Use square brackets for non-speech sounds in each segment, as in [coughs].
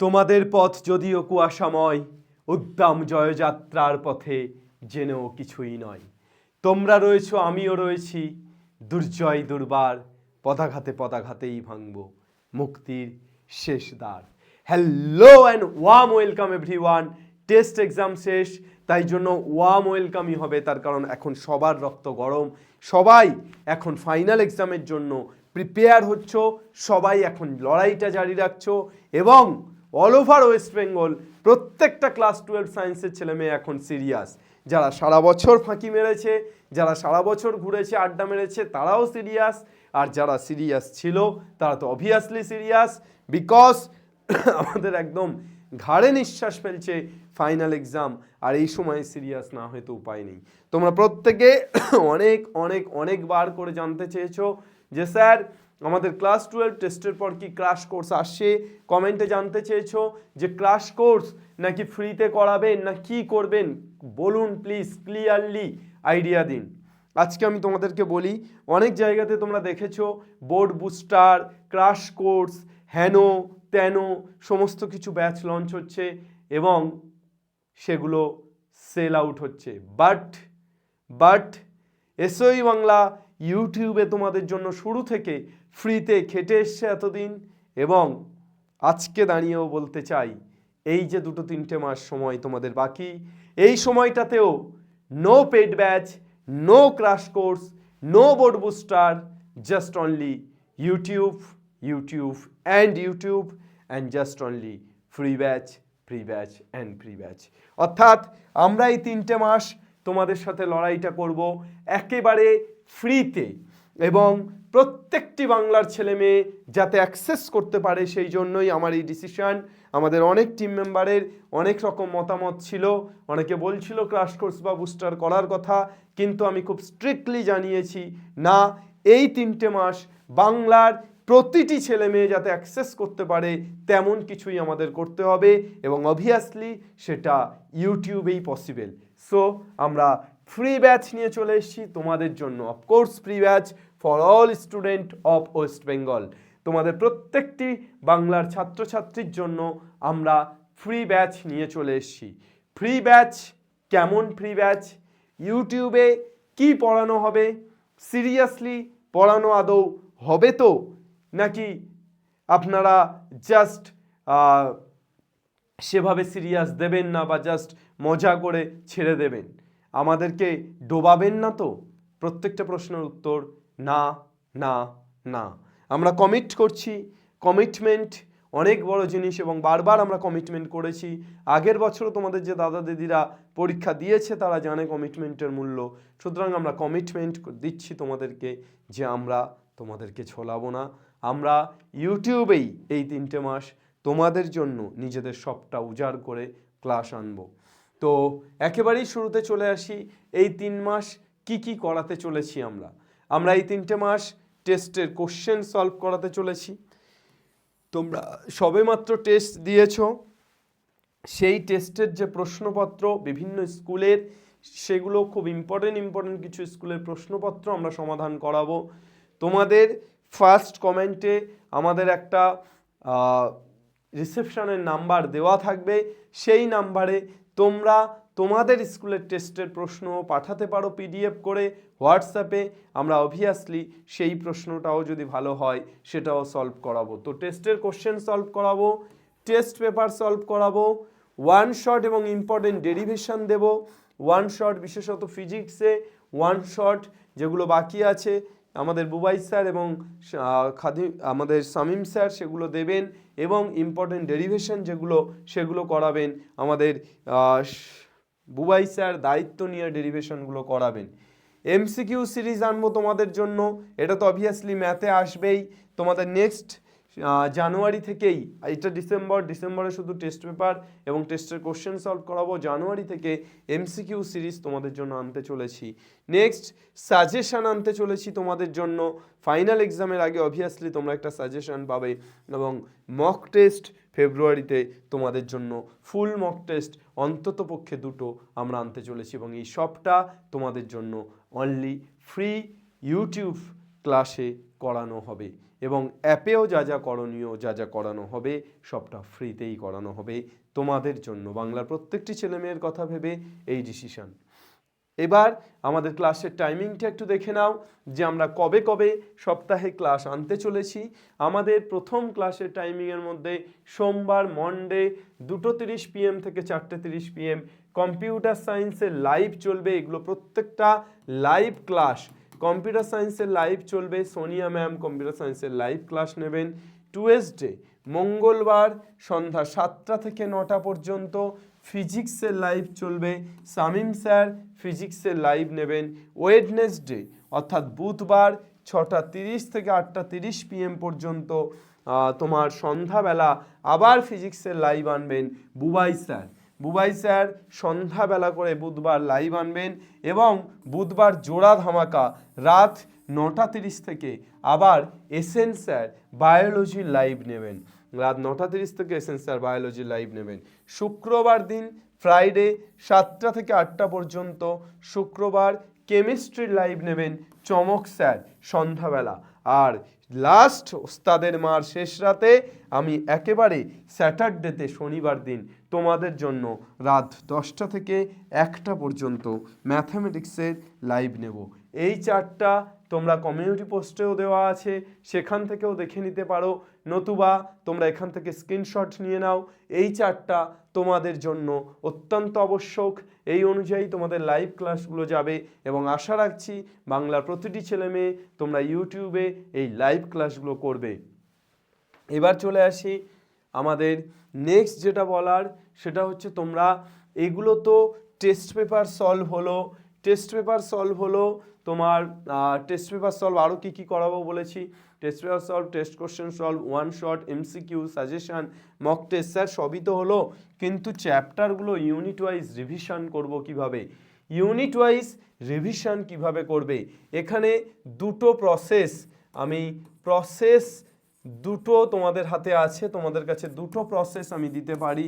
তোমাদের পথ যদিও কুয়াশাময় উদ্দাম জয়যাত্রার পথে জেনেও কিছুই নয়। তোমরা রয়েছো, আমিও রয়েছি, দুর্জয় দুর্বার, পদাঘাতে পদাঘাতেই ভাঙব মুক্তির শেষ দ্বার। Hello and warm welcome everyone test exam শেষ, তাই জন্য ওয়াম ওয়েলকামই হবে, তার কারণ এখন সবার রক্ত গরম। সবাই এখন ফাইনাল এক্সামের জন্য প্রিপেয়ার হচ্ছ, সবাই এখন লড়াইটা জারি রাখছো এবং অল ওভার ওয়েস্ট বেঙ্গল প্রত্যেকটা ক্লাস টুয়েলভ সায়েন্সের ছেলে মেয়ে এখন সিরিয়াস যারা সারা বছর ফাঁকি মেরেছে, যারা সারা বছর ঘুরেছে, আড্ডা মেরেছে, তারাও সিরিয়াস আর যারা সিরিয়াস ছিল, তারা তো অবভিয়াসলি সিরিয়াস বিকজ আমাদের একদম ঘাড়ে নিঃশ্বাস ফেলছে ফাইনাল এক্সাম আর এই সময় সিরিয়াস না হয়তো উপায় নেই। তোমরা প্রত্যেকে [coughs] অনেক অনেক, অনেকবার করে জানতে চেয়েছো যে, স্যার আমাদের ক্লাস টুয়েলভ টেস্টের পর কি ক্রাশ কোর্স আসছে? কমেন্টে জানতে চেয়েছো যে ক্রাশ কোর্স নাকি ফ্রিতে করাবেন না কি করবেন? বলুন প্লিজ ক্লিয়ারলি আইডিয়া দিন। আজকে আমি তোমাদেরকে বলি, অনেক জায়গাতে তোমরা দেখেছ বোর্ড বুস্টার ক্রাশ কোর্স হ্যানো ত্যানো সমস্ত কিছু ব্যাচ লঞ্চ হচ্ছে এবং সেগুলো সেল আউট হচ্ছে। বাট বাট এসওই বাংলা ইউটিউবে তোমাদের জন্য শুরু থেকে ফ্রিতে খেটে এসছে এতদিন এবং আজকে দাঁড়িয়েও বলতে চাই, এই যে দুটো তিনটে মাস সময় তোমাদের বাকি, এই সময়টাতেও no paid batch no crash course no board booster just only YouTube YouTube and YouTube and just only free batch free batch and free batch অর্থাৎ আমরা এই তিনটে মাস তোমাদের সাথে লড়াইটা করব। একেবারে ফ্রিতে এবং প্রত্যেকটি বাংলার ছেলে মেয়ে যাতে অ্যাক্সেস করতে পারে সেই জন্যই আমার এই ডিসিশন আমাদের অনেক টিম মেম্বারের অনেক রকম মতামত ছিল। অনেকে বলছিল ক্রাশ কোর্স বা বুস্টার করার কথা, কিন্তু আমি খুব স্ট্রিক্টলি জানিয়েছি, না, এই তিনটে মাস বাংলার প্রতিটি ছেলে মেয়ে যাতে অ্যাক্সেস করতে পারে তেমন কিছুই আমাদের করতে হবে এবং অবভিয়াসলি সেটা ইউটিউবেই পসিবল সো আমরা ফ্রি ব্যাচ নিয়ে চলে এসেছি তোমাদের জন্য। Of course free batch for all student of West Bengal তোমাদের প্রত্যেকটি বাংলার ছাত্রছাত্রীর জন্য আমরা ফ্রি ব্যাচ নিয়ে চলে এসেছি। ফ্রি ব্যাচ কেমন ফ্রি ব্যাচ ইউটিউবে কি পড়ানো হবে? সিরিয়াসলি পড়ানো আদৌ হবে তো? নাকি আপনারা জাস্ট সেভাবে সিরিয়াস দেবেন না বা জাস্ট মজা করে ছেড়ে দেবেন? আমাদেরকে ডোবাবেন না তো? প্রত্যেকটা প্রশ্নের উত্তর, না না না। আমরা কমিট করছি। কমিটমেন্ট অনেক বড় জিনিস এবং বারবার আমরা কমিটমেন্ট করেছি। আগের বছরও তোমাদের যে দাদা দিদিরা পরীক্ষা দিয়েছে, তারা জানে কমিটমেন্টের মূল্য। সুতরাং আমরা কমিটমেন্ট দিচ্ছি তোমাদেরকে যে আমরা তোমাদেরকে ছোলাবো না। আমরা ইউটিউবেই এই তিনটে মাস তোমাদের জন্য নিজেদের সবটা উজাড় করে ক্লাস আনব। তো একেবারেই শুরুতে চলে আসি, এই তিন মাস কি কি করাতে চলেছি আমরা? আমরা এই তিনটে মাস টেস্টের কোশ্চেন সলভ করাতে চলেছি। তোমরা সবেমাত্র টেস্ট দিয়েছ। সেই টেস্টের যে প্রশ্নপত্র, বিভিন্ন স্কুলের, সেগুলো খুব ইম্পর্টেন্ট ইম্পর্টেন্ট কিছু স্কুলের প্রশ্নপত্র আমরা সমাধান করাবো। তোমাদের ফার্স্ট কমেন্টে আমাদের একটা রিসেপশনের নাম্বার দেওয়া থাকবে। সেই নাম্বারে তোমরা তোমাদের স্কুলের টেস্টের প্রশ্ন পাঠাতে পারো পিডিএফ করে হোয়াটসঅ্যাপে। আমরা অবভিয়াসলি সেই প্রশ্নটাও যদি ভালো হয় সেটাও সলভ করাবো। তো টেস্টের কোশ্চেন সলভ করাবো টেস্ট পেপার সলভ করাবো ওয়ান শট এবং ইম্পর্টেন্ট ডেরিভেশন দেব। ওয়ান শট বিশেষত ফিজিক্সে ওয়ান শট যেগুলো বাকি আছে আমাদের বুবাই স্যার এবং খাদি, আমাদের সামিম স্যার সেগুলো দেবেন এবং ইম্পর্টেন্ট ডেরিভেশন যেগুলো, সেগুলো করাবেন। আমাদের বুবাই স্যার দায়িত্ব নিয়ে ডেরিভেশনগুলো করাবেন। এমসিকিউ সিরিজ আনব তোমাদের জন্য। এটা তো অবভিয়াসলি ম্যাথে আসবেই। তোমাদের নেক্সট জানুয়ারি থেকেই এটা ডিসেম্বর, ডিসেম্বরে শুধু টেস্ট পেপার এবং টেস্টের কোশ্চেন সলভ করাবো। জানুয়ারি থেকে এমসিকিউ সিরিজ তোমাদের জন্য আনতে চলেছি। নেক্সট সাজেশান আনতে চলেছি তোমাদের জন্য। ফাইনাল এক্সামের আগে অবভিয়াসলি তোমরা একটা সাজেশান পাবে এবং মক টেস্ট ফেব্রুয়ারিতে তোমাদের জন্য ফুল মক টেস্ট অন্তত পক্ষে দুটো আমরা আনতে চলেছি এবং এই সবটা তোমাদের জন্য অনলি ফ্রি ইউটিউব ক্লাসে করানো হবে। এবং অ্যাপেও যা যা করণীয়, যা যা করানো হবে, সবটা ফ্রিতেই করানো হবে তোমাদের জন্য। বাংলার প্রত্যেকটি ছেলেমেয়ের কথা ভেবে এই ডিসিশন এবার আমাদের ক্লাসের টাইমিংটা একটু দেখে নাও যে আমরা কবে কবে সপ্তাহে ক্লাস আনতে চলেছি। আমাদের প্রথম ক্লাসের টাইমিংয়ের মধ্যে সোমবার মন্ডে দুটো তিরিশ পিএম থেকে চারটে তিরিশ পিএম কম্পিউটার সায়েন্সের লাইভ চলবে। এগুলো প্রত্যেকটা লাইভ ক্লাস কম্পিউটার সায়েন্সের লাইভ চলবে, সোনিয়া ম্যাম কম্পিউটার সায়েন্সের লাইভ ক্লাস নেবেন। টুয়েসডে মঙ্গলবার সন্ধ্যা সাতটা থেকে নটা পর্যন্ত ফিজিক্সের লাইভ চলবে। সামিম স্যার ফিজিক্সের লাইভ নেবেন। ওয়েডনেসডে অর্থাৎ বুধবার ছটা তিরিশ থেকে আটটা তিরিশ পিএম পর্যন্ত তোমার সন্ধ্যাবেলা আবার ফিজিক্সের লাইভ আনবেন বুবাই স্যার বুবাই স্যার সন্ধ্যাবেলা করে বুধবার লাইভ আনবেন এবং বুধবার জোড়া ধামাকা রাত নটা তিরিশ থেকে আবার এসএন স্যার বায়োলজি লাইভ নেবেন। রাত নটা তিরিশ থেকে এসএন স্যার বায়োলজি লাইভ নেবেন। শুক্রবার দিন ফ্রাইডে সাতটা থেকে আটটা পর্যন্ত শুক্রবার কেমিস্ট্রি লাইভ নেবেন চমক স্যার সন্ধ্যাবেলা। আর লাস্ট ওস্তাদের মার শেষ রাতে আমি একেবারে স্যাটারডেতে শনিবার দিন তোমাদের জন্য রাত দশটা থেকে একটা পর্যন্ত ম্যাথামেটিক্সের লাইভ নেব। এই চারটা তোমরা কমিউনিটি পোস্টেও দেওয়া আছে, সেখান থেকেও দেখে নিতে পারো। নতুবা, তোমরা এখান থেকে স্ক্রিনশট নিয়ে নাও। এই চারটা তোমাদের জন্য অত্যন্ত আবশ্যক। এই অনুযায়ী তোমাদের লাইভ ক্লাসগুলো যাবে এবং আশা রাখছি বাংলার প্রতিটি ছেলে মেয়ে তোমরা ইউটিউবে এই লাইভ ক্লাসগুলো করবে। এবার চলে আসি আমাদের নেক্সট যেটা বলার, সেটা হচ্ছে তোমরা, এগুলো তো টেস্ট পেপার সলভ হলো। টেস্ট পেপার সলভ হলো, তোমার টেস্ট পেপার সলভ আরও কী কী করাবো বলেছি? Test paper solve test question solve one shot MCQ suggestion mock test sir সবই তো হলো, কিন্তু চ্যাপ্টারগুলো ইউনিট ওয়াইজ রিভিশন করব কীভাবে? ইউনিট ওয়াইজ রিভিশন কীভাবে করবে? এখানে দুটো প্রসেস আমি প্রসেস দুটো তোমাদের হাতে আছে, তোমাদের কাছে দুটো প্রসেস আমি দিতে পারি।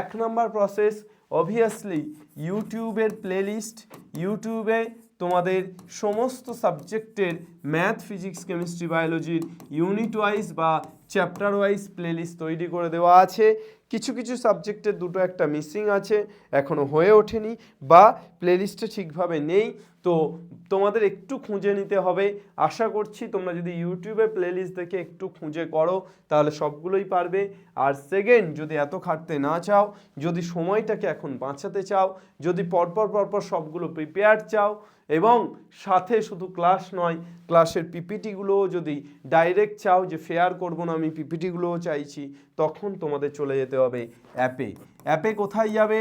এক নাম্বার প্রসেস অবভিয়াসলি ইউটিউবের প্লেলিস্ট ইউটিউবে তোমাদের সমস্ত সাবজেক্টের ম্যাথ ফিজিক্স কেমিস্ট্রি বায়োলজির ইউনিট ওয়াইজ বা চ্যাপ্টার ওয়াইজ প্লেলিস্ট তৈরি করে দেওয়া আছে। কিছু কিছু সাবজেক্টের দুটো একটা মিসিং আছে এখনও হয়ে ওঠেনি বা প্লেলিস্টে ঠিকভাবে নেই। তো তোমাদের একটু খুঁজে নিতে হবে। আশা করছি তোমরা যদি ইউটিউবে প্লেলিস্ট দেখে একটু খুঁজে করো, তাহলে সবগুলোই পারবে। আর সেকেন্ড, যদি এত খাটতে না চাও, যদি সময়টাকে এখন বাঁচাতে চাও, যদি পরপর পরপর সবগুলো প্রিপেয়ার চাও এবং সাথে শুধু ক্লাস নয়, ক্লাসের পিপিটিগুলোও যদি ডাইরেক্ট চাও যে ফেয়ার করব না আমি পিপিটিগুলোও চাইছি, তখন তোমাদের চলে যেতে হবে অ্যাপে অ্যাপে কোথায় যাবে?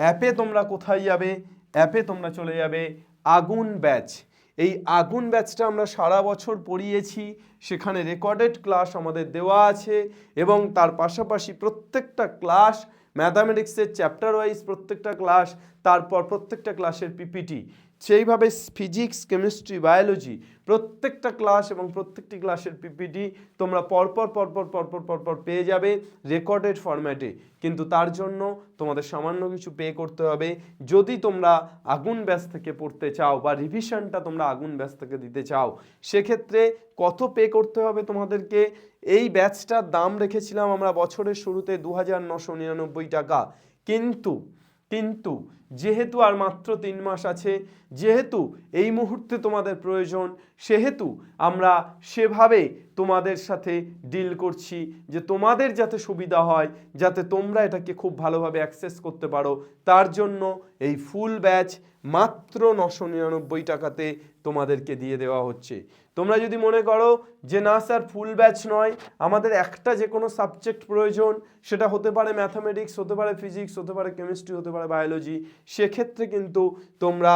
অ্যাপে তোমরা কোথায় যাবে? অ্যাপে তোমরা চলে যাবে আগুন ব্যাচ এই আগুন ব্যাচটা আমরা সারা বছর পড়িয়েছি, সেখানে রেকর্ডেড ক্লাস আমাদের দেওয়া আছে এবং তার পাশাপাশি প্রত্যেকটা ক্লাস ম্যাথামেটিক্সের চ্যাপ্টার ওয়াইজ প্রত্যেকটা ক্লাস তারপর প্রত্যেকটা ক্লাসের পিপিটি। সেইভাবে ফিজিক্স কেমিস্ট্রি বায়োলজি প্রত্যেকটা ক্লাস এবং প্রত্যেকটি ক্লাসের পিপিটি তোমরা পরপর পরপর পরপর পরপর পেয়ে যাবে রেকর্ডেড ফরম্যাটে কিন্তু তার জন্য তোমাদের সামান্য কিছু পে করতে হবে। যদি তোমরা আগুন ব্যাস থেকে পড়তে চাও বা রিভিশনটা তোমরা আগুন ব্যাস থেকে দিতে চাও, সেক্ষেত্রে কত পে করতে হবে তোমাদেরকে? এই ব্যাচটার দাম রেখেছিলাম আমরা বছরের শুরুতে দু টাকা। কিন্তু কিন্তু যেহেতু আর মাত্র তিন মাস আছে, যেহেতু এই মুহূর্তে তোমাদের প্রয়োজন, সেহেতু আমরা সেভাবে তোমাদের সাথে ডিল করছি যে তোমাদের যাতে সুবিধা হয়, যাতে তোমরা এটাকে খুব ভালোভাবে অ্যাক্সেস করতে পারো। তার জন্য এই ফুল ব্যাচ মাত্র নশো নিরানব্বই টাকাতে তোমাদেরকে দিয়ে দেওয়া হচ্ছে। তোমরা যদি মনে করো যে না স্যার ফুল ব্যাচ নয়, আমাদের একটা যে কোনো সাবজেক্ট প্রয়োজন, সেটা হতে পারে ম্যাথামেটিক্স হতে পারে ফিজিক্স হতে পারে কেমিস্ট্রি হতে পারে বায়োলজি সেক্ষেত্রে কিন্তু তোমরা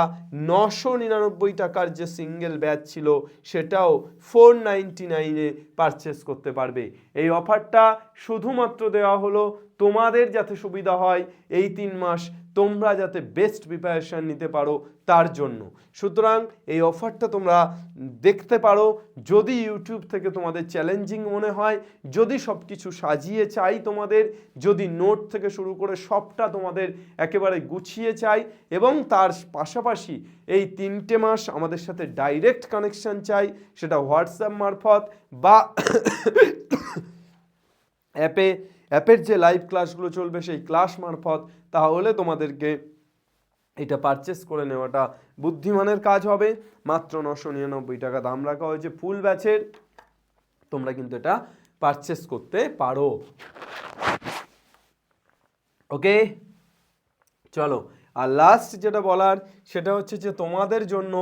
নশো নিরানব্বই টাকার যে সিঙ্গেল ব্যাচ ছিল, সেটাও ফোর নাইনটি নাইনে পারচেস করতে পারবে। এই অফারটা শুধুমাত্র দেওয়া হলো তোমাদের যাতে সুবিধা হয় এই তিন মাস, তোমরা যাতে বেস্ট প্রিপারেশান নিতে পারো তার জন্য। সুতরাং এই অফারটা তোমরা দেখতে পারো। যদি ইউটিউব থেকে তোমাদের চ্যালেঞ্জিং মনে হয়, যদি সব কিছু সাজিয়ে চাই তোমাদের, যদি নোট থেকে শুরু করে সবটা তোমাদের একেবারে গুছিয়ে চাই এবং তার পাশাপাশি এই তিনটে মাস আমাদের সাথে ডাইরেক্ট কানেকশন চাই, সেটা হোয়াটসঅ্যাপ মারফত বা [coughs] অ্যাপে, অ্যাপের যে লাইভ ক্লাসগুলো চলবে সেই ক্লাস মারফত, তাহলে তোমাদেরকে এটা পারচেস করে নেওয়াটা বুদ্ধিমানের কাজ হবে। মাত্র নশো নিরানব্বই টাকা দাম রাখা হয়েছে ফুল ব্যাচের। তোমরা কিন্তু এটা পারচেস করতে পারো। ওকে চলো, আর লাস্ট যেটা বলার, সেটা হচ্ছে যে তোমাদের জন্য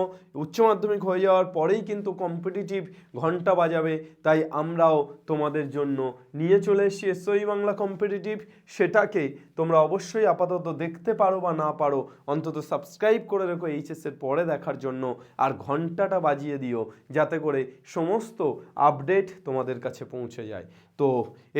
উচ্চ মাধ্যমিক হয়ে যাওয়ার পরেই কিন্তু কম্পিটিটিভ ঘণ্টা বাজাবে। তাই আমরাও তোমাদের জন্য নিয়ে চলে এসেছি এসওই বাংলা কম্পিটিটিভ সেটাকে তোমরা অবশ্যই আপাতত দেখতে পারো বা না পারো, অন্তত সাবস্ক্রাইব করে রেখো এইচএসের পরে দেখার জন্য, আর ঘন্টাটা বাজিয়ে দিও, যাতে করে সমস্ত আপডেট তোমাদের কাছে পৌঁছে যায়। তো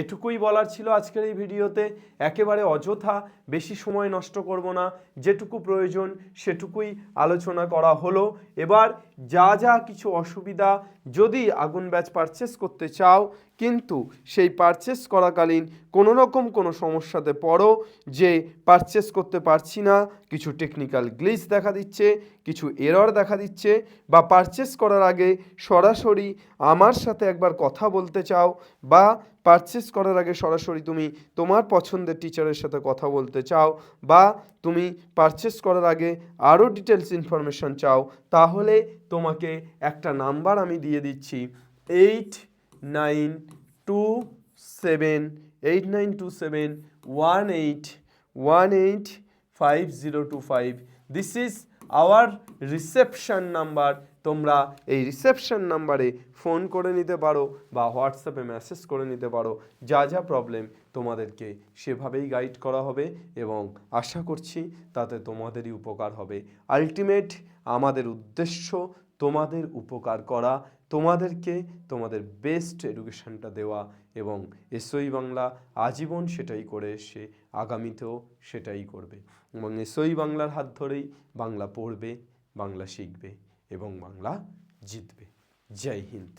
এটুকুই বলার ছিল আজকের এই ভিডিওতে। একেবারে অযথা, বেশি সময় নষ্ট করব না, যেটুকু প্রয়োজন সেটুকুই আলোচনা করা হলো। এবার যা যা কিছু অসুবিধা, যদি আগুন ব্যাচ পারচেস করতে চাও কিন্তু সেই পারচেস করাকালীন কোনো রকম কোনো সমস্যাতে পড়ো যে পারচেস করতে পারছি না, কিছু টেকনিক্যাল গ্লিচ দেখা দিচ্ছে, কিছু এরর দেখা দিচ্ছে বা পারচেস করার আগে সরাসরি আমার সাথে একবার কথা বলতে চাও বা পারচেস করার আগে সরাসরি তুমি তোমার পছন্দের টিচারের সাথে কথা বলতে চাও বা তুমি পারচেস করার আগে আরও ডিটেলস ইনফরমেশন চাও, তাহলে তোমাকে একটা নাম্বার আমি দিয়ে দিচ্ছি eight nine two seven eight nine two seven one eight one eight five zero two five this is our reception number তোমরা এই রিসেপশন নাম্বারে ফোন করে নিতে পারো বা হোয়াটসঅ্যাপে মেসেজ করে নিতে পারো। যা যা প্রবলেম তোমাদেরকে সেভাবেই গাইড করা হবে এবং আশা করছি তাতে তোমাদেরই উপকার হবে। আলটিমেট আমাদের উদ্দেশ্য তোমাদের উপকার করা, তোমাদেরকে তোমাদের বেস্ট এডুকেশনটা দেওয়া এবং এসই বাংলা আজীবন সেটাই করে এসে আগামীতেও সেটাই করবে এবং এসই বাংলার হাত ধরেই বাংলা পড়বে, বাংলা শিখবে এবং বাংলা জিতবে। জয় হিন্দ।